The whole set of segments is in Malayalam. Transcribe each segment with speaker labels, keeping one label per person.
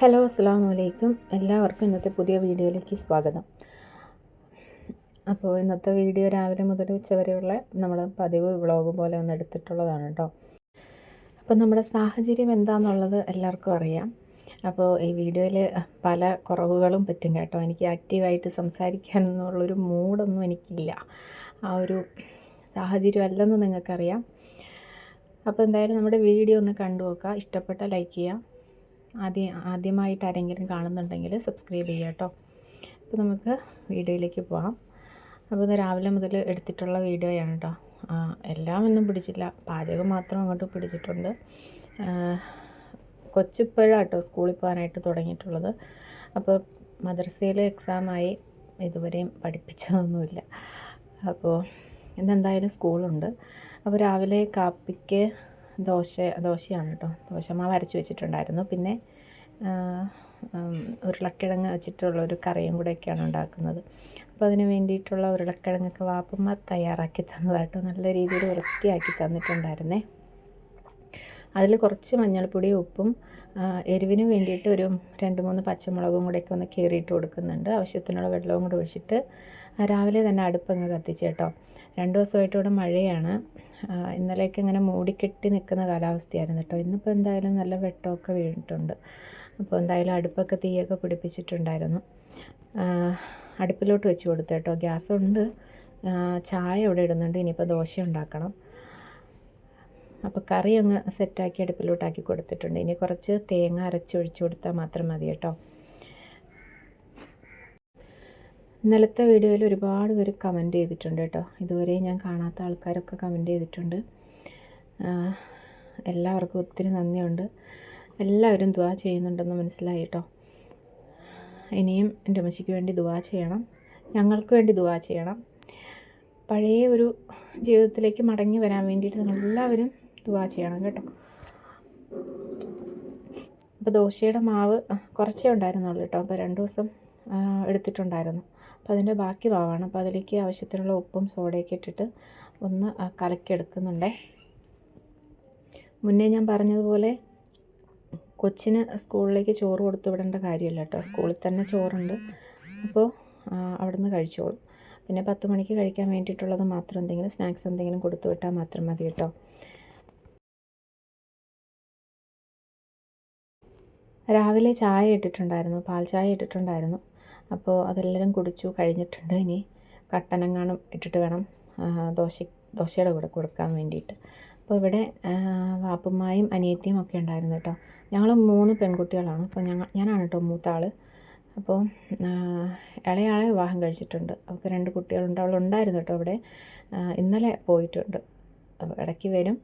Speaker 1: ഹലോ അസ്സാം വലൈക്കും എല്ലാവർക്കും ഇന്നത്തെ പുതിയ വീഡിയോയിലേക്ക് സ്വാഗതം. അപ്പോൾ ഇന്നത്തെ വീഡിയോ രാവിലെ മുതൽ ഉച്ചവരെയുള്ള നമ്മൾ പതിവ് വ്ളോഗ് പോലെ ഒന്ന് എടുത്തിട്ടുള്ളതാണ് കേട്ടോ. അപ്പോൾ നമ്മുടെ സാഹചര്യം എന്താണെന്നുള്ളത് എല്ലാവർക്കും അറിയാം. അപ്പോൾ ഈ വീഡിയോയിൽ പല കുറവുകളും പറ്റും കേട്ടോ. എനിക്ക് ആക്റ്റീവായിട്ട് സംസാരിക്കാനെന്നുള്ളൊരു മൂഡൊന്നും എനിക്കില്ല. ആ ഒരു സാഹചര്യം അല്ലെന്ന് നിങ്ങൾക്കറിയാം. അപ്പോൾ എന്തായാലും നമ്മുടെ വീഡിയോ ഒന്ന് കണ്ടു നോക്കുക ഇഷ്ടപ്പെട്ട ലൈക്ക് ചെയ്യുക. ആദ്യം ആദ്യമായിട്ട് ആരെങ്കിലും കാണുന്നുണ്ടെങ്കിൽ സബ്സ്ക്രൈബ് ചെയ്യുക കേട്ടോ. അപ്പോൾ നമുക്ക് വീഡിയോയിലേക്ക് പോകാം അപ്പോൾ ഇത് രാവിലെ മുതൽ എടുത്തിട്ടുള്ള വീഡിയോയാണ് കേട്ടോ. എല്ലാം ഒന്നും പിടിച്ചില്ല. പാചകം മാത്രം അങ്ങോട്ട് പിടിച്ചിട്ടുണ്ട്. കൊച്ചിപ്പോഴാണ് കേട്ടോ സ്കൂളിൽ പോകാനായിട്ട് തുടങ്ങിയിട്ടുള്ളത്. അപ്പോൾ മദ്രസയിൽ എക്സാമായി ഇതുവരെയും പഠിപ്പിച്ചതൊന്നുമില്ല. അപ്പോൾ ഇന്നെന്തായാലും സ്കൂളുണ്ട് അപ്പോൾ രാവിലെ കാപ്പിക്ക് ദോശ ദോശയാണ് കേട്ടോ ദോശമാവ് അരച്ച് വെച്ചിട്ടുണ്ടായിരുന്നു. പിന്നെ ഉരുളക്കിഴങ്ങ് വെച്ചിട്ടുള്ള ഒരു കറിയും കൂടെയൊക്കെയാണ് ഉണ്ടാക്കുന്നത്. അപ്പോൾ അതിന് വേണ്ടിയിട്ടുള്ള ഉരുളക്കിഴങ്ങൊക്കെ വാപ്പമ്മ തയ്യാറാക്കി തന്നതായിട്ടോ നല്ല രീതിയിൽ വൃത്തിയാക്കി തന്നിട്ടുണ്ടായിരുന്നേ. അതിൽ കുറച്ച് മഞ്ഞൾപ്പൊടിയും ഉപ്പും എരിവിന് വേണ്ടിയിട്ട് ഒരു രണ്ട് മൂന്ന് പച്ചമുളകും കൂടെയൊക്കെ ഒന്ന് കീറിയിട്ട് കൊടുക്കുന്നുണ്ട്. ആവശ്യത്തിനുള്ള വെള്ളവും കൂടെ ഒഴിച്ചിട്ട് രാവിലെ തന്നെ അടുപ്പങ്ങ് കത്തിച്ച് കേട്ടോ. രണ്ട് ദിവസമായിട്ട് ഇവിടെ മഴയാണ്. ഇന്നലെയൊക്കെ ഇങ്ങനെ മൂടിക്കെട്ടി നിൽക്കുന്ന കാലാവസ്ഥയായിരുന്നു കേട്ടോ. ഇന്നിപ്പോൾ എന്തായാലും നല്ല വെട്ടമൊക്കെ വീണിട്ടുണ്ട്. അപ്പോൾ എന്തായാലും അടുപ്പൊക്കെ തീയൊക്കെ പിടിപ്പിച്ചിട്ടുണ്ടായിരുന്നു. അടുപ്പിലോട്ട് വെച്ച് കൊടുത്തു കേട്ടോ. ഗ്യാസുണ്ട്. ചായ ഇവിടെ ഇടുന്നുണ്ട്. ഇനിയിപ്പോൾ ദോശ ഉണ്ടാക്കണം. അപ്പോൾ കറി അങ്ങ് സെറ്റാക്കി അടുപ്പിലോട്ടാക്കി കൊടുത്തിട്ടുണ്ട്. ഇനി കുറച്ച് തേങ്ങ അരച്ചൊഴിച്ച് കൊടുത്താൽ മാത്രം മതി കേട്ടോ. ഇന്നലത്തെ വീഡിയോയിൽ ഒരുപാട് പേര് കമന്റ് ചെയ്തിട്ടുണ്ട് കേട്ടോ. ഇതുവരെ ഞാൻ കാണാത്ത ആൾക്കാരൊക്കെ കമന്റ് ചെയ്തിട്ടുണ്ട്. എല്ലാവർക്കും ഒത്തിരി നന്ദിയുണ്ട്. എല്ലാവരും ദുവാ ചെയ്യുന്നുണ്ടെന്ന് മനസ്സിലായി കേട്ടോ. ഇനിയും എന്റെ അമ്മച്ചിക്ക് വേണ്ടി ദുവാ ചെയ്യണം. ഞങ്ങൾക്ക് വേണ്ടി ദുവാ ചെയ്യണം. പഴയ ഒരു ജീവിതത്തിലേക്ക് മടങ്ങി വരാൻ വേണ്ടിയിട്ട് എല്ലാവരും ദുവാ ചെയ്യണം കേട്ടോ. അപ്പോൾ ദോശയുടെ മാവ് കുറച്ചേ ഉണ്ടായിരുന്നുള്ളൂ കേട്ടോ. അപ്പോൾ രണ്ട് ദിവസം എടുത്തിട്ടുണ്ടായിരുന്നു. അപ്പോൾ അതിന്റെ ബാക്കി ഭാഗമാണ്. അപ്പോൾ അതിലേക്ക് ആവശ്യത്തിനുള്ള ഉപ്പും സോഡയൊക്കെ ഇട്ടിട്ട് ഒന്ന് കലക്കിയെടുക്കുന്നുണ്ടേ. മുന്നേ ഞാൻ പറഞ്ഞതുപോലെ കൊച്ചിന് സ്കൂളിലേക്ക് ചോറ് കൊടുത്തു വിടേണ്ട കാര്യമില്ല കേട്ടോ. സ്കൂളിൽ തന്നെ ചോറുണ്ട്. അപ്പോൾ അവിടുന്ന് കഴിച്ചോളും. പിന്നെ പത്ത് മണിക്ക് കഴിക്കാൻ വേണ്ടിയിട്ടുള്ളത് മാത്രം എന്തെങ്കിലും സ്നാക്സ് എന്തെങ്കിലും കൊടുത്തു വിട്ടാൽ മാത്രം മതി കേട്ടോ. രാവിലെ ചായ ഇട്ടിട്ടുണ്ടായിരുന്നു. പാൽ ചായ ഇട്ടിട്ടുണ്ടായിരുന്നു. അപ്പോൾ അതെല്ലാം കുടിച്ചു കഴിഞ്ഞിട്ടുണ്ട്. ഇനി കട്ടനങ്ങാനും ഇട്ടിട്ട് വേണം ദോശ ദോശയുടെ കൂടെ കൊടുക്കാൻ വേണ്ടിയിട്ട്. അപ്പോൾ ഇവിടെ വാപ്പുമായും അനിയത്തിയും ഒക്കെ ഉണ്ടായിരുന്നു കേട്ടോ. ഞങ്ങൾ മൂന്ന് പെൺകുട്ടികളാണ്. അപ്പോൾ ഞങ്ങൾ ഞാനാണ് കേട്ടോ മൂത്ത ആൾ അപ്പോൾ ഇളയാളെ വിവാഹം കഴിച്ചിട്ടുണ്ട്. അവൾക്ക് രണ്ട് കുട്ടികളുണ്ട്. അവളുണ്ടായിരുന്നു കേട്ടോ അവിടെ ഇന്നലെ പോയിട്ടുണ്ട്. ഇടയ്ക്ക് വരും.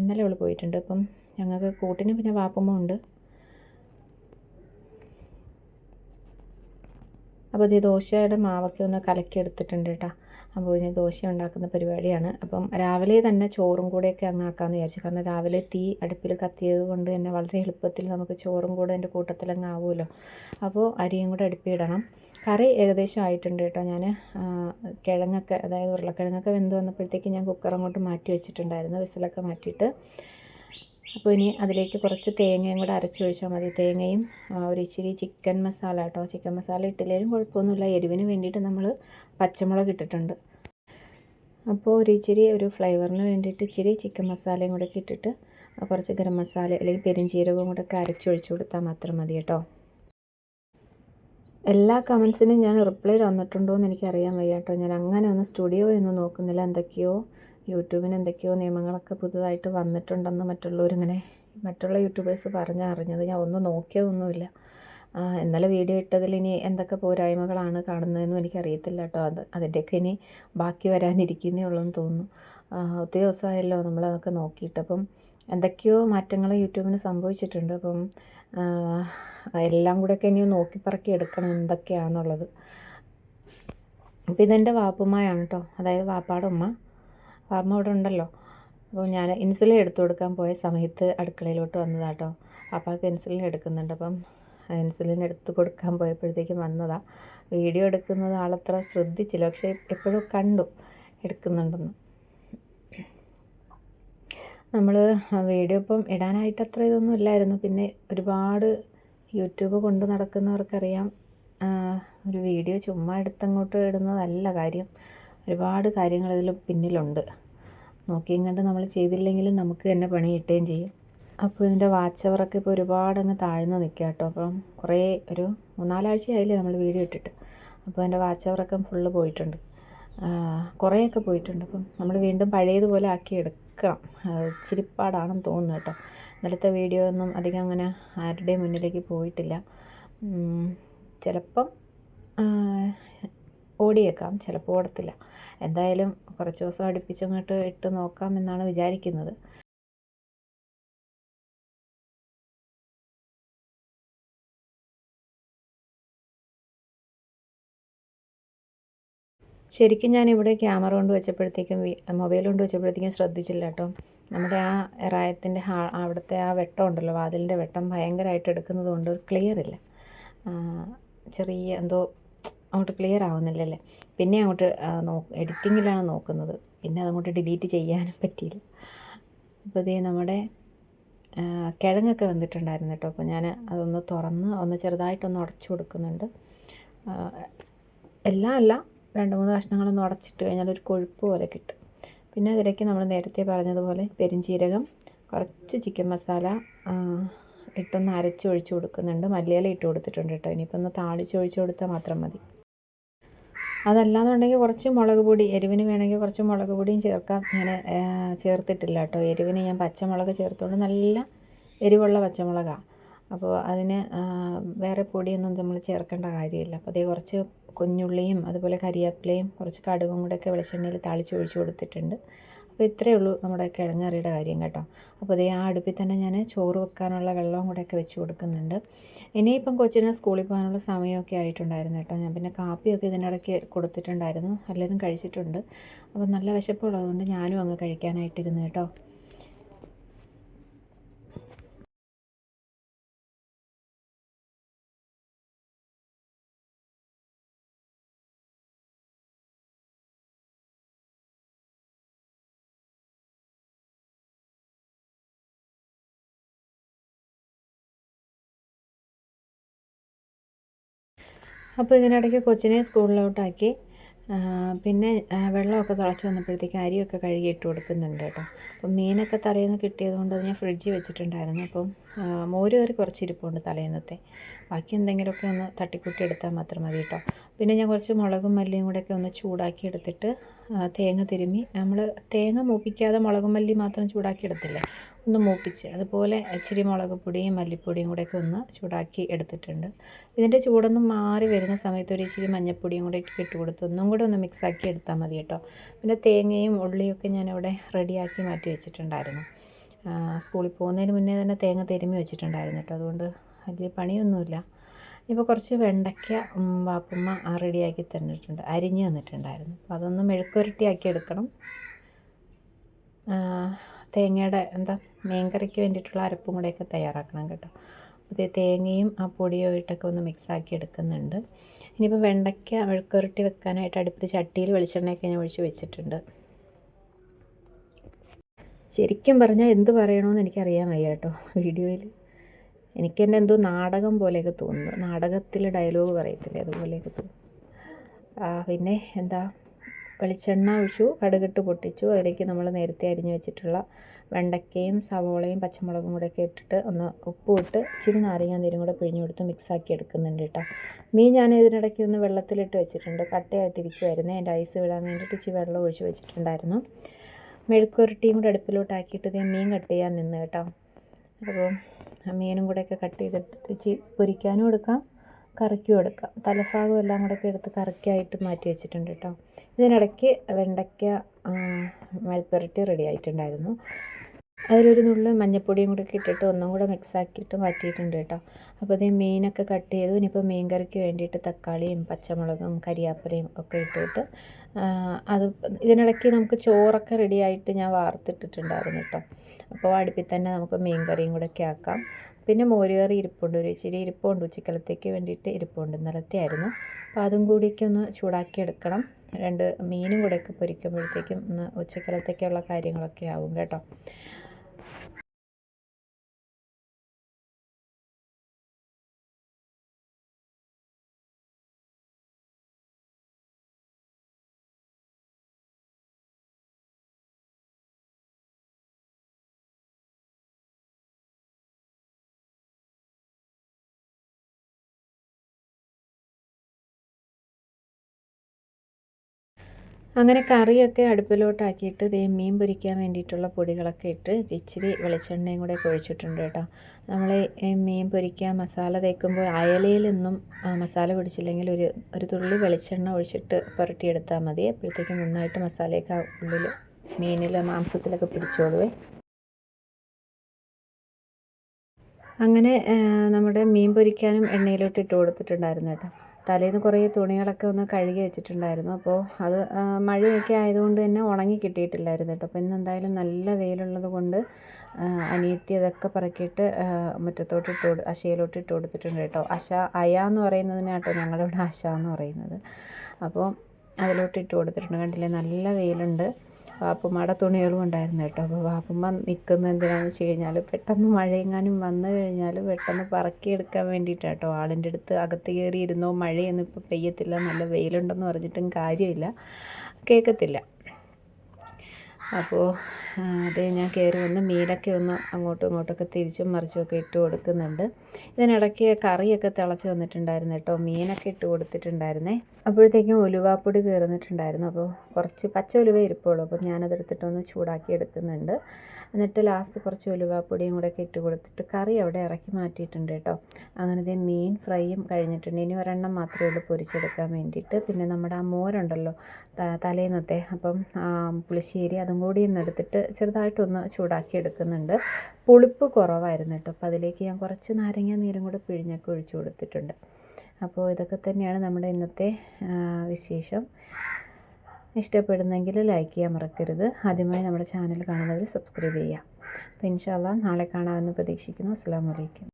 Speaker 1: ഇന്നലെ അവൾ പോയിട്ടുണ്ട്. അപ്പം ഞങ്ങൾക്ക് കൂട്ടിന് പിന്നെ വാപ്പമ്മ ഉണ്ട്. അപ്പോൾ ഇത് ദോശയുടെ മാവൊക്കെ ഒന്ന് കലക്കി എടുത്തിട്ടുണ്ട് കേട്ടോ അപ്പോൾ ഇനി ദോശ ഉണ്ടാക്കുന്ന പരിപാടിയാണ്. അപ്പം രാവിലെ തന്നെ ചോറും കൂടെയൊക്കെ അങ്ങ് ആക്കാമെന്ന് വിചാരിച്ചു. കാരണം രാവിലെ തീ അടുപ്പിൽ കത്തിയത് കൊണ്ട് തന്നെ വളരെ എളുപ്പത്തിൽ നമുക്ക് ചോറും കൂടെ എന്റെ കൂട്ടത്തിൽ അങ്ങ് ആവുമല്ലോ. അപ്പോൾ അരിയും കൂടെ അടുപ്പിടണം കറി ഏകദേശം ആയിട്ടുണ്ട് കേട്ടോ ഞാൻ കിഴങ്ങൊക്കെ അതായത് ഉരുളക്കിഴങ്ങൊക്കെ വെന്ത് വന്നപ്പോഴത്തേക്ക് ഞാൻ കുക്കർ അങ്ങോട്ട് മാറ്റി വെച്ചിട്ടുണ്ടായിരുന്നു. വിസിലൊക്കെ മാറ്റിയിട്ട്. അപ്പോൾ ഇനി അതിലേക്ക് കുറച്ച് തേങ്ങയും കൂടെ അരച്ച് ഒഴിച്ചാൽ മതി. തേങ്ങയും ഒരു ഇച്ചിരി ചിക്കൻ മസാല കേട്ടോ ചിക്കൻ മസാല ഇട്ടില്ലെങ്കിലും കുഴപ്പമൊന്നുമില്ല. എരിവിന് വേണ്ടിയിട്ട് നമ്മൾ പച്ചമുളക് ഇട്ടിട്ടുണ്ട്. അപ്പോൾ ഒരു ഇച്ചിരി ഒരു ഫ്ലേവറിന് വേണ്ടിയിട്ട് ഇച്ചിരി ചിക്കൻ മസാലയും കൂടെ ഇട്ടിട്ട് കുറച്ച് ഗരം മസാല അല്ലെങ്കിൽ പെരുംജീരകവും കൂടെ ഒക്കെ അരച്ചൊഴിച്ച് കൊടുത്താൽ മാത്രം മതി കേട്ടോ. എല്ലാ കമൻസിനും ഞാൻ റിപ്ലൈ തന്നിട്ടുണ്ടോ എന്ന് എനിക്കറിയാൻ വയ്യ കേട്ടോ. ഞാൻ അങ്ങനെ ഒന്ന് സ്റ്റുഡിയോ ഒന്നും നോക്കുന്നില്ല. എന്തൊക്കെയോ യൂട്യൂബിന് എന്തൊക്കെയോ നിയമങ്ങളൊക്കെ പുതുതായിട്ട് വന്നിട്ടുണ്ടെന്ന് മറ്റുള്ളവരിങ്ങനെ മറ്റുള്ള യൂട്യൂബേഴ്സ് പറഞ്ഞറിഞ്ഞത് ഞാൻ ഒന്നും നോക്കിയതൊന്നുമില്ല. ഇന്നലെ വീഡിയോ ഇട്ടതിൽ ഇനി എന്തൊക്കെ പോരായ്മകളാണ് കാണുന്നതെന്നും എനിക്കറിയത്തില്ല കേട്ടോ. അത് അതിന്റെയൊക്കെ ഇനി ബാക്കി വരാനിരിക്കുന്നേ ഉള്ളൂ എന്ന് തോന്നുന്നു ഒത്തിരി ദിവസമായല്ലോ നമ്മളതൊക്കെ നോക്കിയിട്ട് അപ്പം എന്തൊക്കെയോ മാറ്റങ്ങൾ യൂട്യൂബിന് സംഭവിച്ചിട്ടുണ്ട്. അപ്പം എല്ലാം കൂടെയൊക്കെ ഇനി നോക്കി പറക്കി എടുക്കണം എന്തൊക്കെയാണെന്നുള്ളത് അപ്പം ഇതെന്റെ വാപ്പുമ്മയാണ് കേട്ടോ. അതായത് വാപ്പാടെ ഉമ്മ. അമ്മ അവിടെ ഉണ്ടല്ലോ. അപ്പോൾ ഞാൻ ഇൻസുലിൻ എടുത്തു കൊടുക്കാൻ പോയ സമയത്ത് അടുക്കളയിലോട്ട് വന്നതാട്ടോ അപ്പാക്ക് ഇൻസുലിൻ എടുക്കുന്നുണ്ട്. അപ്പം ഇൻസുലിൻ എടുത്തു കൊടുക്കാൻ പോയപ്പോഴത്തേക്കും വന്നതാണ് വീഡിയോ എടുക്കുന്നത് ആളത്ര ശ്രദ്ധിച്ചില്ല. പക്ഷേ എപ്പോഴും കണ്ടു എടുക്കുന്നുണ്ടെന്ന്. നമ്മൾ വീഡിയോ ഇപ്പം ഇടാനായിട്ട് അത്ര ഇതൊന്നും ഇല്ലായിരുന്നു. പിന്നെ ഒരുപാട് യൂട്യൂബ് കൊണ്ട് നടക്കുന്നവർക്കറിയാം ഒരു വീഡിയോ ചുമ്മാ എടുത്തങ്ങോട്ട് ഇടുന്നതല്ല കാര്യം. ഒരുപാട് കാര്യങ്ങൾ ഇതിൽ പിന്നിലുണ്ട്. നോക്കിയും കണ്ട് നമ്മൾ ചെയ്തില്ലെങ്കിലും നമുക്ക് തന്നെ പണി കിട്ടുകയും ചെയ്യും. അപ്പോൾ ഇതിന്റെ വാച്ച് അവറൊക്കെ ഇപ്പോൾ ഒരുപാട് അങ്ങ് താഴ്ന്ന് നിൽക്കുക കേട്ടോ. അപ്പം കുറേ ഒരു മൂന്നാലാഴ്ചയായില്ലേ നമ്മൾ വീഡിയോ ഇട്ടിട്ട്. അപ്പോൾ എന്റെ വാച്ച് അവറൊക്കെ ഫുള്ള് പോയിട്ടുണ്ട്. കുറേയൊക്കെ പോയിട്ടുണ്ട്. അപ്പം നമ്മൾ വീണ്ടും പഴയതുപോലെ ആക്കി എടുക്കണം. ചിരിപ്പാടാണെന്ന് പാടാണെന്ന് തോന്നുന്നു കേട്ടോ. ഇന്നലത്തെ വീഡിയോ ഒന്നും അധികം അങ്ങനെ ആരുടെയും മുന്നിലേക്ക് പോയിട്ടില്ല. ചിലപ്പം ഓടിയേക്കാം. ചിലപ്പോൾ ഓടത്തില്ല. എന്തായാലും കുറച്ച് ദിവസം അടുപ്പിച്ചങ്ങോട്ട് ഇട്ട് നോക്കാം എന്നാണ് വിചാരിക്കുന്നത്. ശരിക്കും ഞാനിവിടെ ക്യാമറ കൊണ്ട് വെച്ചപ്പോഴത്തേക്കും മൊബൈൽ കൊണ്ട് വെച്ചപ്പോഴത്തേക്കും ശ്രദ്ധിച്ചില്ല കേട്ടോ. നമ്മുടെ ആ എറായത്തിന്റെ ഹാ അവിടുത്തെ ആ വെട്ടം ഉണ്ടല്ലോ വാതിലിന്റെ വെട്ടം ഭയങ്കരമായിട്ട് എടുക്കുന്നത് കൊണ്ട് ക്ലിയർ ഇല്ല. ചെറിയ എന്തോ അങ്ങോട്ട് ക്ലിയർ ആവുന്നില്ലല്ലേ? പിന്നെ അങ്ങോട്ട് നോ എഡിറ്റിങ്ങിലാണ് നോക്കുന്നത്. പിന്നെ അതങ്ങോട്ട് ഡിലീറ്റ് ചെയ്യാനും പറ്റിയില്ല. അപ്പോൾ ഇതേ നമ്മുടെ കിഴങ്ങൊക്കെ വന്നിട്ടുണ്ടായിരുന്നു കേട്ടോ. അപ്പോൾ ഞാൻ അതൊന്ന് തുറന്ന് ഒന്ന് ചെറുതായിട്ടൊന്ന് ഉടച്ചു കൊടുക്കുന്നുണ്ട്. എല്ലാം അല്ല രണ്ട് മൂന്ന് കഷ്ണങ്ങളൊന്ന് ഉടച്ചിട്ട് കഴിഞ്ഞാൽ ഒരു കൊഴുപ്പ് പോലെ കിട്ടും. പിന്നെ അതിലേക്ക് നമ്മൾ നേരത്തെ പറഞ്ഞതുപോലെ പെരിഞ്ചീരകം കുറച്ച് ചിക്കൻ മസാല ഇട്ടൊന്ന് അരച്ച് ഒഴിച്ച് കൊടുക്കുന്നുണ്ട്. മല്ലിയില ഇട്ട് കൊടുത്തിട്ടുണ്ട് കേട്ടോ. ഇനിയിപ്പോൾ ഒന്ന് താളിച്ച് ഒഴിച്ച് കൊടുത്താൽ മാത്രം മതി. അതല്ലാന്നുണ്ടെങ്കിൽ കുറച്ച് മുളക് പൊടി എരിവിന് വേണമെങ്കിൽ കുറച്ച് മുളക് പൊടിയും ചേർക്കാം. ഞാൻ ചേർത്തിട്ടില്ല കേട്ടോ. എരിവിന് ഞാൻ പച്ചമുളക് ചേർത്തുകൊണ്ട് നല്ല എരിവുള്ള പച്ചമുളകാണ് അപ്പോൾ അതിന് വേറെ പൊടിയൊന്നും നമ്മൾ ചേർക്കേണ്ട കാര്യമില്ല. അപ്പോൾ അതേ കുറച്ച് കുഞ്ഞുള്ളിയും അതുപോലെ കരിവേപ്പിലയും കുറച്ച് കടുകും കൂടെയൊക്കെ വെളിച്ചെണ്ണയിൽ താളിച്ച് ഒഴിച്ച് കൊടുത്തിട്ടുണ്ട്. അപ്പോൾ ഇത്രയേ ഉള്ളൂ നമ്മുടെ കിഴങ്ങറിയുടെ കാര്യം കേട്ടോ. അപ്പോൾ അതേ ആ അടുപ്പിൽ തന്നെ ഞാൻ ചോറ് വെക്കാനുള്ള വെള്ളവും കൂടെയൊക്കെ വെച്ച് കൊടുക്കുന്നുണ്ട്. ഇനിയിപ്പം കൊച്ചിന് സ്കൂളിൽ പോകാനുള്ള സമയമൊക്കെ ആയിട്ടുണ്ടായിരുന്നു കേട്ടോ. ഞാൻ പിന്നെ കാപ്പിയൊക്കെ ഇതിനിടയ്ക്ക് കൊടുത്തിട്ടുണ്ടായിരുന്നു. എല്ലാവരും കഴിച്ചിട്ടുണ്ട്. അപ്പോൾ നല്ല വിശപ്പുള്ളതുകൊണ്ട് ഞാനും അങ്ങ് കഴിക്കാനായിട്ടിരുന്നു കേട്ടോ. അപ്പോൾ ഇതിനിടയ്ക്ക് കൊച്ചിനെ സ്കൂളിലോട്ടാക്കി. പിന്നെ വെള്ളമൊക്കെ തിളച്ച് വന്നപ്പോഴത്തേക്ക് അരിയൊക്കെ കഴുകി ഇട്ട് കൊടുക്കുന്നുണ്ട് കേട്ടോ. അപ്പം മീനൊക്കെ തലേന്ന് കിട്ടിയത് കൊണ്ട് അത് ഞാൻ ഫ്രിഡ്ജിൽ വെച്ചിട്ടുണ്ടായിരുന്നു. അപ്പം മോര് കറി കുറച്ച് ഇരിപ്പുണ്ട് തലേന്നത്തെ. ബാക്കി എന്തെങ്കിലുമൊക്കെ ഒന്ന് തട്ടിക്കൂട്ടി എടുത്താൽ മാത്രം മതി കേട്ടോ. പിന്നെ ഞാൻ കുറച്ച് മുളകും മല്ലിയും കൂടെയൊക്കെ ഒന്ന് ചൂടാക്കി എടുത്തിട്ട് തേങ്ങ തിരുമ്മി. നമ്മൾ തേങ്ങ മൂപ്പിക്കാതെ മുളകും മല്ലി മാത്രം ചൂടാക്കി എടുത്തില്ലേ? ഒന്ന് മൂപ്പിച്ച്. അതുപോലെ ഇച്ചിരി മുളക് പൊടിയും മല്ലിപ്പൊടിയും കൂടെയൊക്കെ ഒന്ന് ചൂടാക്കി എടുത്തിട്ടുണ്ട്. ഇതിന്റെ ചൂടൊന്നും മാറി വരുന്ന സമയത്ത് ഒരു ഇച്ചിരി മഞ്ഞൾപ്പൊടിയും കൂടെ ഇട്ട് കൊടുത്ത് ഒന്നും കൂടെ ഒന്ന് മിക്സാക്കി എടുത്താൽ മതി കേട്ടോ. പിന്നെ തേങ്ങയും ഉള്ളിയൊക്കെ ഞാനിവിടെ റെഡിയാക്കി മാറ്റി വെച്ചിട്ടുണ്ടായിരുന്നു. സ്കൂളിൽ പോകുന്നതിന് മുന്നേ തന്നെ തേങ്ങ തിരുമ്മി വെച്ചിട്ടുണ്ടായിരുന്നു കേട്ടോ. അതുകൊണ്ട് വലിയ പണിയൊന്നുമില്ല. ഇപ്പോൾ കുറച്ച് വെണ്ടയ്ക്ക വാപ്പുമ്മ റെഡിയാക്കി തന്നിട്ടുണ്ട്. അരിഞ്ഞ് തന്നിട്ടുണ്ടായിരുന്നു. അപ്പോൾ അതൊന്ന് മെഴുക്കുരുട്ടിയാക്കി എടുക്കണം. തേങ്ങയുടെ എന്താ മീൻകറിക്ക് വേണ്ടിയിട്ടുള്ള അരപ്പും കൂടെയൊക്കെ തയ്യാറാക്കണം കേട്ടോ. അപ്പോൾ തേങ്ങയും ആ പൊടിയോ ഇട്ടൊക്കെ ഒന്ന് മിക്സാക്കി എടുക്കുന്നുണ്ട്. ഇനിയിപ്പോൾ വെണ്ടയ്ക്ക മെഴുക്കുരുട്ടി വെക്കാനായിട്ട് അടുപ്പിൽ ചട്ടിയിൽ വെളിച്ചെണ്ണയൊക്കെ ഞാൻ ഒഴിച്ച് വെച്ചിട്ടുണ്ട്. ശരിക്കും പറഞ്ഞാൽ എന്ത് പറയണമെന്ന് എനിക്കറിയാൻ വയ്യ കേട്ടോ വീഡിയോയിൽ എനിക്ക് തന്നെ എന്തോ നാടകം പോലെയൊക്കെ തോന്നുന്നു. നാടകത്തിൽ ഡയലോഗ് പറയത്തില്ലേ അതുപോലെയൊക്കെ തോന്നുന്നു. പിന്നെ എന്താ വെളിച്ചെണ്ണ ഒഴിച്ചു കടുകിട്ട് പൊട്ടിച്ചു. അതിലേക്ക് നമ്മൾ നേരത്തെ അരിഞ്ഞു വെച്ചിട്ടുള്ള വെണ്ടയ്ക്കയും സവോളയും പച്ചമുളകും കൂടെ ഒക്കെ ഇട്ടിട്ട് ഒന്ന് ഉപ്പുമിട്ട് ഇച്ചിരി നാരങ്ങ നീരും കൂടെ പിഴിഞ്ഞു കൊടുത്ത് മിക്സാക്കി എടുക്കുന്നുണ്ട് കേട്ടോ. മീൻ ഞാൻ ഇതിനിടയ്ക്ക് ഒന്ന് വെള്ളത്തിലിട്ട് വെച്ചിട്ടുണ്ട്. കട്ടയായിട്ടിരിക്കുമായിരുന്നു എന്റെ ഐസ് വിടാൻ വേണ്ടിയിട്ട് ഇച്ചിരി വെള്ളം ഒഴിച്ച് വെച്ചിട്ടുണ്ടായിരുന്നു. മെഴുക്കുരട്ടിയും കൂടെ അടുപ്പിലോട്ടാക്കിയിട്ട് ഇതേ മീൻ കട്ട് ചെയ്യാൻ നിന്ന് കേട്ടോ. അപ്പോൾ മീനും കൂടെയൊക്കെ കട്ട് ഇച്ചിരി പൊരിക്കാനും എടുക്കാം കറിക്കും എടുക്കാം. തലഭാഗം എല്ലാം കൂടെയൊക്കെ എടുത്ത് കറിക്കായിട്ട് മാറ്റി വെച്ചിട്ടുണ്ട് കേട്ടോ. ഇതിനിടയ്ക്ക് വെണ്ടയ്ക്ക മെഴുക്കുരട്ടി റെഡി ആയിട്ടുണ്ടായിരുന്നു. അതിലൊരു നുള്ളു മഞ്ഞൾപ്പൊടിയും കൂടെ ഇട്ടിട്ട് ഒന്നും കൂടെ മിക്സ് ആക്കിയിട്ട് മാറ്റിയിട്ടുണ്ട് കേട്ടോ. അപ്പോൾ ഇത് മീനൊക്കെ കട്ട് ചെയ്തു. ഇനിയിപ്പോൾ മീൻ കറിക്ക് വേണ്ടിയിട്ട് തക്കാളിയും പച്ചമുളകും കരിയാപ്പലയും ഒക്കെ ഇട്ടിട്ട് അത് ഇതിനിടയ്ക്ക് നമുക്ക് ചോറൊക്കെ റെഡി ആയിട്ട് ഞാൻ വാർത്തിട്ടിട്ടുണ്ടായിരുന്നു കേട്ടോ. അപ്പോൾ അടുപ്പിൽ തന്നെ നമുക്ക് മീൻ കറിയും കൂടെ ഒക്കെ ആക്കാം. പിന്നെ മോരുകറി ഇരിപ്പുണ്ട് ഒരു ഇച്ചിരി ഇരിപ്പുണ്ട് ഉച്ചക്കലത്തേക്ക് വേണ്ടിയിട്ട് ഇരിപ്പുണ്ട് ഇന്നലത്തെ ആയിരുന്നു. അപ്പോൾ അതും കൂടിയൊക്കെ ഒന്ന് ചൂടാക്കി എടുക്കണം. രണ്ട് മീനും കൂടെയൊക്കെ പൊരിക്കുമ്പോഴത്തേക്കും ഒന്ന് ഉച്ചക്കലത്തേക്കുള്ള കാര്യങ്ങളൊക്കെ ആവും കേട്ടോ. അങ്ങനെ കറിയൊക്കെ അടുപ്പിലോട്ടാക്കിയിട്ട് ദേ മീൻ പൊരിക്കാൻ വേണ്ടിയിട്ടുള്ള പൊടികളൊക്കെ ഇട്ട് ഇച്ചിരി വെളിച്ചെണ്ണയും കൂടെ ഒഴിച്ചിട്ടുണ്ട് കേട്ടോ. നമ്മൾ മീൻ പൊരിക്കാൻ മസാല തേക്കുമ്പോൾ അയലയിലൊന്നും മസാല പിടിച്ചില്ലെങ്കിൽ ഒരു ഒരു തുള്ളി വെളിച്ചെണ്ണ ഒഴിച്ചിട്ട് പുരട്ടിയെടുത്താൽ മതി. അപ്പോഴത്തേക്കും നന്നായിട്ട് മസാലയൊക്കെ ഉള്ളിൽ മീനിൽ മാംസത്തിലൊക്കെ പിടിച്ചോളുവേ അങ്ങനെ നമ്മുടെ മീൻ പൊരിക്കാനും എണ്ണയിലോട്ട് ഇട്ട് കൊടുത്തിട്ടുണ്ടായിരുന്നു കേട്ടോ. തലേന്ന് കുറേ തുണികളൊക്കെ ഒന്ന് കഴുകി വെച്ചിട്ടുണ്ടായിരുന്നു. അപ്പോൾ അത് മഴയൊക്കെ ആയതുകൊണ്ട് തന്നെ ഉണങ്ങി കിട്ടിയിട്ടില്ലായിരുന്നു കേട്ടോ. അപ്പോൾ ഇന്ന് എന്തായാലും നല്ല വെയിലുള്ളത് കൊണ്ട് അനിയത്തി അതൊക്കെ പറക്കിയിട്ട് മുറ്റത്തോട്ട് ഇട്ട് കൊടു അശയിലോട്ട് ഇട്ട് കൊടുത്തിട്ടുണ്ട് കേട്ടോ. അശ അയ എന്ന് പറയുന്നതിന് കേട്ടോ ഞങ്ങളുടെ ഇവിടെ അശ എന്ന് പറയുന്നത്. അപ്പോൾ അതിലോട്ട് ഇട്ട് കൊടുത്തിട്ടുണ്ട്. കണ്ടില്ലേ? നല്ല വെയിലുണ്ട്. വാപ്പുമ്മയുടെ തുണികളും ഉണ്ടായിരുന്നു കേട്ടോ. അപ്പോൾ വാപ്പുമ്മ നിൽക്കുന്നത് എന്തിനാണെന്ന് വെച്ച് കഴിഞ്ഞാൽ പെട്ടെന്ന് മഴയെങ്ങാനും വന്നു കഴിഞ്ഞാൽ പെട്ടെന്ന് പറക്കിയെടുക്കാൻ വേണ്ടിയിട്ടാണ് കേട്ടോ. ആളിന്റെ അടുത്ത് അകത്ത് കയറി ഇരുന്നോ മഴയൊന്നും ഇപ്പോൾ പെയ്യത്തില്ല നല്ല വെയിലുണ്ടെന്ന് പറഞ്ഞിട്ടും കാര്യമില്ല. കേൾക്കത്തില്ല അപ്പോൾ അത് ഞാൻ കയറി വന്ന് മീനൊക്കെ ഒന്ന് അങ്ങോട്ടും ഇങ്ങോട്ടൊക്കെ തിരിച്ചും മറിച്ചുമൊക്കെ ഇട്ട് കൊടുക്കുന്നുണ്ട്. ഇതിനിടയ്ക്ക് കറിയൊക്കെ തിളച്ച് വന്നിട്ടുണ്ടായിരുന്നു കേട്ടോ. മീനൊക്കെ ഇട്ട് കൊടുത്തിട്ടുണ്ടായിരുന്നേ. അപ്പോഴത്തേക്കും ഉലുവാപ്പൊടി കയറുന്നിട്ടുണ്ടായിരുന്നു അപ്പോൾ കുറച്ച് പച്ച ഉലുവ ഇരിപ്പുള്ളൂ. അപ്പോൾ ഞാനതെടുത്തിട്ടൊന്ന് ചൂടാക്കി എടുക്കുന്നുണ്ട്. എന്നിട്ട് ലാസ്റ്റ് കുറച്ച് ഉലുവാപ്പൊടിയും കൂടെ ഒക്കെ ഇട്ട് കൊടുത്തിട്ട് കറി അവിടെ ഇറക്കി മാറ്റിയിട്ടുണ്ട് കേട്ടോ. അങ്ങനെ ദേ മീൻ ഫ്രൈയും കഴിഞ്ഞിട്ടുണ്ട്. ഇനി ഒരെണ്ണം മാത്രമേ ഉള്ളൂ പൊരിച്ചെടുക്കാൻ വേണ്ടിയിട്ട്. പിന്നെ നമ്മുടെ ആ മോരുണ്ടല്ലോ തലേന്നത്തെ. അപ്പം പുളിശ്ശേരി അതും കൂടി ഒന്ന് എടുത്തിട്ട് ചെറുതായിട്ടൊന്ന് ചൂടാക്കി എടുക്കുന്നുണ്ട് പുളിപ്പ് കുറവായിരുന്നു കേട്ടോ. അപ്പോൾ അതിലേക്ക് ഞാൻ കുറച്ച് നാരങ്ങ നീരും കൂടെ പിഴിഞ്ഞൊക്കെ ഒഴിച്ചു കൊടുത്തിട്ടുണ്ട്. അപ്പോൾ ഇതൊക്കെ തന്നെയാണ് നമ്മുടെ ഇന്നത്തെ വിശേഷം. ഇഷ്ടപ്പെടുന്നെങ്കിൽ ലൈക്ക് ചെയ്യാൻ മറക്കരുത്. ആദ്യമായി നമ്മുടെ ചാനൽ കാണുന്നവർ സബ്സ്ക്രൈബ് ചെയ്യുക. അപ്പോൾ ഇൻഷാല്ല നാളെ കാണാമെന്ന് പ്രതീക്ഷിക്കുന്നു. അസ്സാം വലൈക്കും